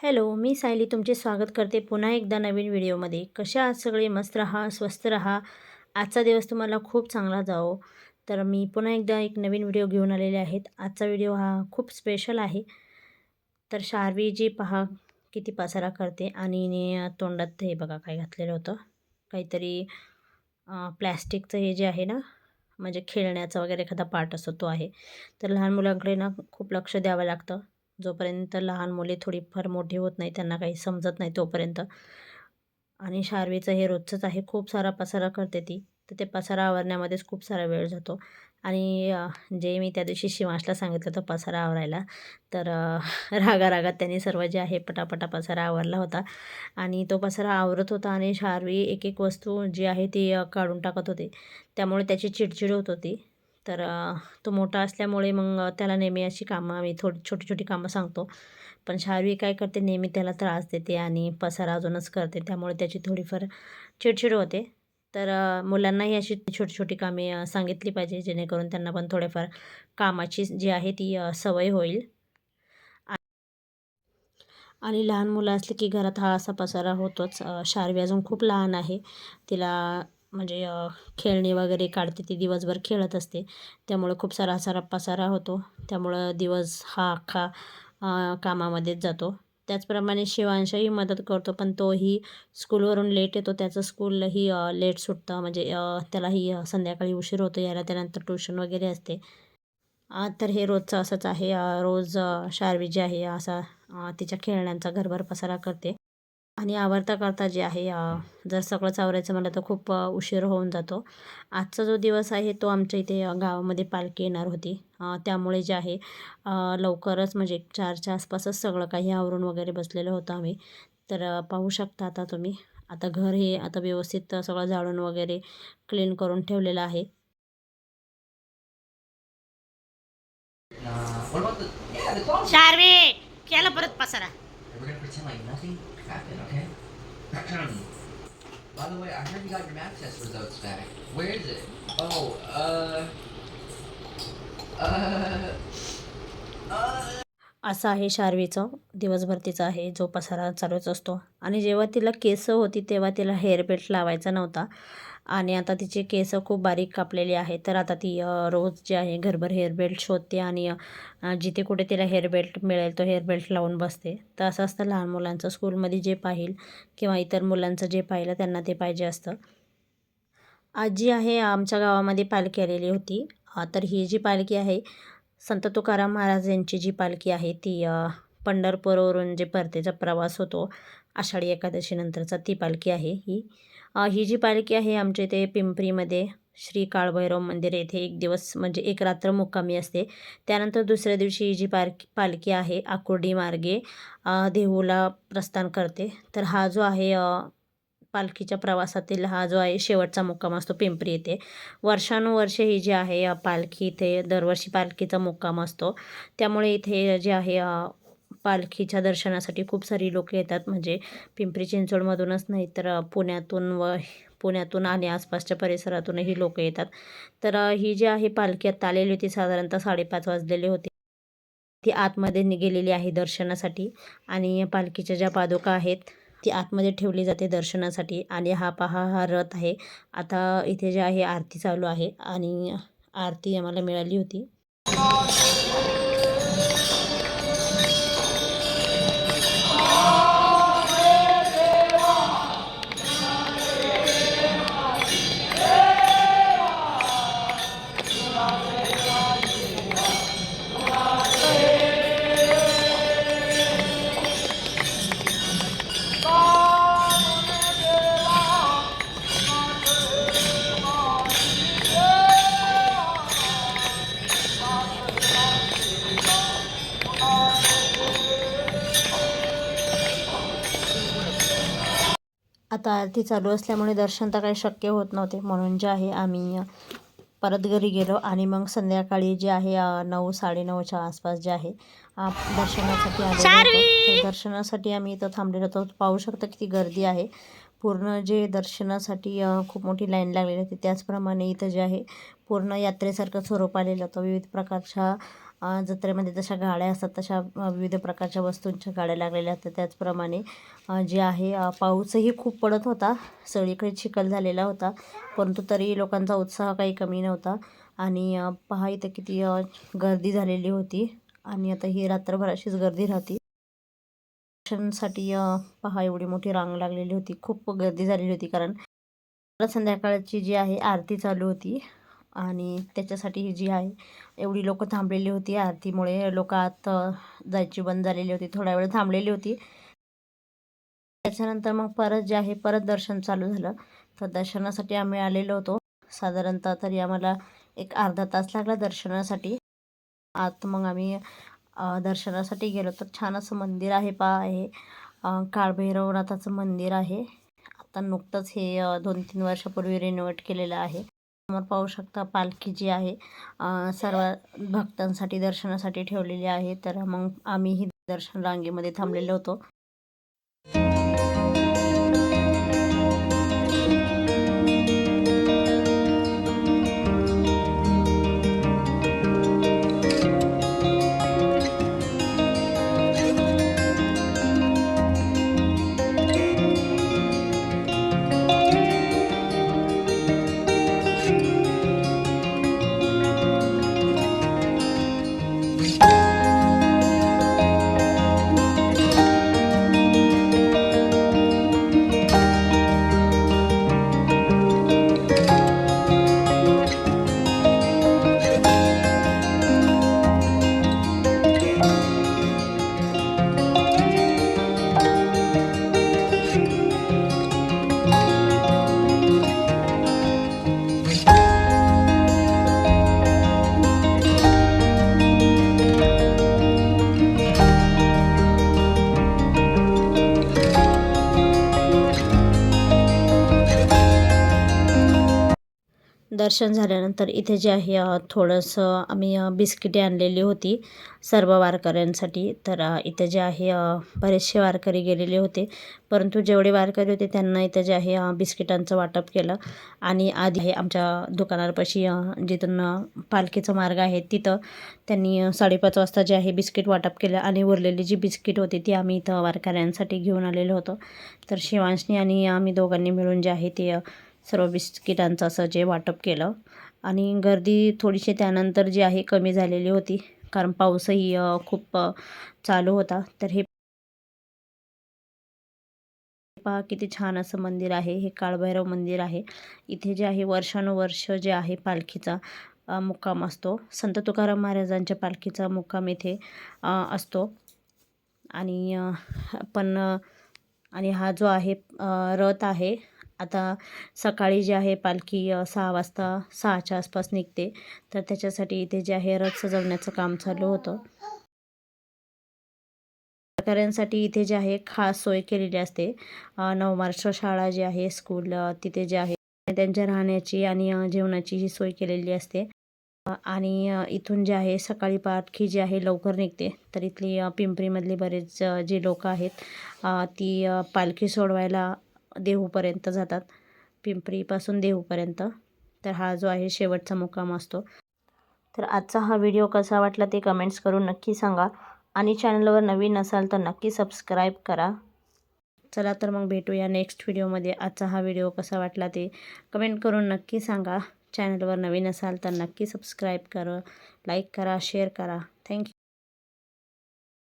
Hello मी सायली तुमचे स्वागत करते पुन्हा एकदा नवीन व्हिडिओमध्ये. कशा आहात सगळे? मस्त राहा स्वस्त राहा. आजचा दिवस तुम्हाला खूप चांगला जावो. तर मी पुन्हा एकदा एक नवीन व्हिडिओ घेऊन आलेले आहेत. आजचा व्हिडिओ हा खूप स्पेशल आहे. तर शार्वी जी पहा किती पसारा करते आणि तोंडात हे बघा काय घातलेलं होतं. काहीतरी प्लॅस्टिकचं हे जे आहे ना म्हणजे खेळण्याचा वगैरे एखादा पार्ट असतो तो आहे. तर लहान मुलांकडे ना खूप लक्ष द्यावं लागतं. जोपर्यंत लहान मुले थोडीफार मोठी होत नाही त्यांना काही समजत नाही तोपर्यंत. आणि शार्वीचं हे रोजचंच आहे खूप सारा पसारा करते ती. तर ते पसारा आवरण्यामध्येच खूप सारा वेळ जातो. आणि जे मी त्या दिवशी शिवांशला सांगितलं होतं पसारा आवरायला तर रागा रागात त्यांनी सर्व जे आहे पटापटा पसारा आवरला होता. आणि तो पसारा आवरत होता आणि शार्वी एक एक वस्तू जी आहे ती काढून टाकत होती. त्यामुळे त्याची चिडचिड होत होती. तर तो मोठा असल्यामुळे मग त्याला नेहमी अशी कामं आम्ही थोडी छोटी छोटी कामं सांगतो. पण शार्वी काय करते नेहमी त्याला त्रास देते आणि पसारा अजूनच करते. त्यामुळे त्याची थोडीफार चिडचिड होते. तर मुलांनाही अशी छोटी छोटी कामे सांगितली पाहिजे जेणेकरून त्यांना पण थोडेफार कामाची जी आहे ती सवय होईल. आणि लहान मुलं असले की घरात हा असा पसारा होतोच. शार्वी अजून खूप लहान आहे. तिला म्हणजे खेळणी वगैरे काढते ती दिवसभर खेळत असते. त्यामुळं खूप सारा सारा पसारा होतो. त्यामुळं दिवस हा अख्खा कामामध्येच जातो. त्याचप्रमाणे शिवांशही मदत करतो पण तोही स्कूलवरून लेट येतो. त्याचं स्कूलही लेट सुटतं. म्हणजे त्यालाही संध्याकाळी उशीर होतो. यायला त्यानंतर ट्युशन वगैरे असते. तर हे रोजचं असंच आहे. रोज शार्वी जी आहे असा तिच्या खेळण्यांचा घरभर पसारा करते. आणि आवरता करता जे आहे जर सगळंच आवरायचं म्हटलं तर खूप उशीर होऊन जातो. आजचा जो दिवस आहे तो आमच्या इथे गावामध्ये पालखी येणार होती. त्यामुळे जे आहे लवकरच म्हणजे चारच्या आसपासच सगळं काही आवरून वगैरे बसलेलं होतं आम्ही. तर पाहू शकता आता तुम्ही. आता घर हे आता व्यवस्थित सगळं जाळून वगैरे क्लीन करून ठेवलेलं आहे. शार्वी केला परत पसारा. We're okay? By the way, I heard you got your math test results back. Where is it? Oh, uh, uh, uh. असं आहे शार्वीचं दिवसभर तिचा आहे जो पसारा चालूच असतो आणि जेव्हा तिला केस होती तेव्हा तिला हेअर बेल्ट लावायचा नव्हता आणि आता तिचे केस खूप बारीक कापलेले आहे तर आता ती रोज जे आहे घरभर हेअर बेल्ट शोधते आणि जिथे कुठे तिला हेअर बेल्ट मिळेल तो हेअर बेल्ट लावून बसते. तर असं असतं लहान मुलांचं. स्कूलमध्ये जे पाहिल किंवा इतर मुलांचं जे पाहिलं त्यांना ते पाहिजे असतं. आजी आहे आमच्या गावामध्ये पालखी आलेली होती. तर ही जी पालखी आहे संत तुकाराम महाराज यांची जी पालखी आहे ती पंढरपूरवरून जे परतीचा प्रवास होतो आषाढी एकादशीनंतरचा ती पालखी आहे ही. ही जी पालखी आहे आमच्या इथे पिंपरीमध्ये श्री काळभैरव मंदिर येथे एक दिवस म्हणजे एक रात्र मुक्कामी असते. त्यानंतर दुसऱ्या दिवशी ही जी पालखी पालखी आहे आकुर्डी मार्गे देहूला प्रस्थान करते. तर हा जो आहे पालखीच्या प्रवासातील हा जो आहे शेवटचा मुक्काम असतो पिंपरी येथे. वर्षानुवर्षे ही जी आहे पालखी इथे दरवर्षी पालखीचा मुक्काम असतो. त्यामुळे इथे जे आहे पालखीच्या दर्शनासाठी खूप सारी लोक येतात. म्हणजे पिंपरी चिंचवडमधूनच नाही तर पुण्यातून व पुण्यातून आणि आसपासच्या परिसरातूनही लोक येतात. तर ही जी आहे पालखी आत्ता आलेली होती साधारणतः साडेपाच वाजलेले होते. ती आतमध्ये निघेलेली आहे दर्शनासाठी आणि पालखीच्या ज्या पादुका आहेत ती आतमध्ये ठेवली जाते दर्शनासाठी. आणि हा पहा हा रथ आहे. आता इथे जे आहे आरती चालू आहे आणि आरती आम्हाला मिळाली होती. आता आरती चालू असल्यामुळे दर्शन तर काही शक्य होत नव्हते. म्हणून जे आहे आम्ही परत घरी गेलो आणि मग संध्याकाळी जे आहे नऊ साडेनऊच्या आसपास जे आहे दर्शनासाठी आले दर्शनासाठी आम्ही इथं थांबलेलो होतो. पाहू शकता किती गर्दी आहे. पूर्ण जे दर्शनासाठी खूप मोठी लाईन लागलेली होती. त्याचप्रमाणे इथं जे आहे पूर्ण यात्रेसारखं स्वरूप आलेलं होतं. विविध प्रकारच्या जत्रेमध्ये जशा गाड्या असतात तशा विविध प्रकारच्या वस्तूंच्या गाड्या लागलेल्या होत्या. त्याचप्रमाणे जे आहे पाऊसही खूप पडत होता. सगळीकडे चिखल झालेला होता. परंतु तरी लोकांचा उत्साह काही कमी नव्हता. आणि पहा इथं किती गर्दी झालेली होती. आणि आता ही रात्रभर अशीच गर्दी राहते. दर्शनसाठी पहा एवढी मोठी रांग लागलेली होती. खूप गर्दी झालेली होती कारण संध्याकाळची जी आहे आरती चालू होती. आणि त्याच्यासाठी जी आहे एवढी लोक थांबलेली होती. आरतीमुळे लोक आत जायची बंद झालेली होती. थोडा वेळ थांबलेली होती. त्याच्यानंतर मग परत जे आहे परत दर्शन चालू झालं. तर दर्शनासाठी आम्ही आलेलो होतो. साधारणतः तरी आम्हाला एक अर्धा तास लागला दर्शनासाठी. आत मग आम्ही दर्शनासाठी गेलो. तर छान असं मंदिर आहे पा आहे काळभैरवनाथाचं मंदिर आहे. आता नुकतंच हे दोन तीन वर्षापूर्वी रिनोवेट केलेलं आहे. समोर पाहू शकता पालखी जी आहे अ, सर्व भक्तांसाठी दर्शनासाठी ठेवलेली आहे. तर मग आम्हीही दर्शन रांगेमध्ये थांबलेलो होतो. दर्शन झाल्यानंतर इथे जे आहे थोडंसं आम्ही बिस्किटे आणलेली होती सर्व वारकऱ्यांसाठी. तर इथे जे आहे बरेचसे वारकरी गेलेले होते. परंतु जेवढे वारकरी होते त्यांना इथं जे आहे बिस्किटांचं वाटप केलं. आणि आधी आहे आमच्या दुकानापाशी जिथून पालखीचा मार्ग आहे तिथं त्यांनी साडेपाच वाजता जे आहे बिस्किट वाटप केलं. आणि उरलेली जी बिस्किट होती ती आम्ही इथं वारकऱ्यांसाठी घेऊन आलेलो होतो. तर शिवांशनी आणि आम्ही दोघांनी मिळून जे आहे ते सर्व बिस्किटांचं असं जे वाटप केलं. आणि गर्दी थोडीशी त्यानंतर जी आहे कमी झालेली होती. कारण पाऊसही खूप चालू होता. तर हे पहा किती छान असं मंदिर आहे. हे काळभैरव मंदिर आहे. इथे जे आहे वर्षानुवर्ष जे आहे पालखीचा मुक्काम असतो. संत तुकाराम महाराजांच्या पालखीचा मुक्काम इथे असतो. आणि पण आणि हा जो आहे रथ आहे आता सकाळी जे आहे पालखी सहा वाजता सहाच्या आसपास निघते. तर त्याच्यासाठी इथे जे आहे रथ सजवण्याचं काम चालू होतं. वारकऱ्यांसाठी इथे जे आहे खास सोय केलेली असते. अ, शाळा जी आहे स्कूल तिथे जे आहे त्यांच्या राहण्याची आणि जेवणाची ही सोय केलेली असते. आणि इथून जे आहे सकाळी पालखी जी आहे लवकर निघते. तर इथली पिंपरीमधली बरेच जे लोक आहेत ती पालखी सोडवायला देहूपर्यंत जातात. पिंपरीपासून देहूपर्यंत. तर हा जो आहे शेवटचा मुक्काम असतो. तर आजचा हा व्हिडिओ कसा वाटला ते कमेंट्स करून नक्की सांगा. आणि चॅनलवर नवीन असाल तर नक्की सबस्क्राईब करा. चला तर मग भेटूया नेक्स्ट व्हिडिओमध्ये आजचा हा व्हिडिओ कसा वाटला ते कमेंट करून नक्की सांगा. चॅनलवर नवीन असाल तर नक्की सबस्क्राईब करा. लाईक करा शेअर करा. थँक्यू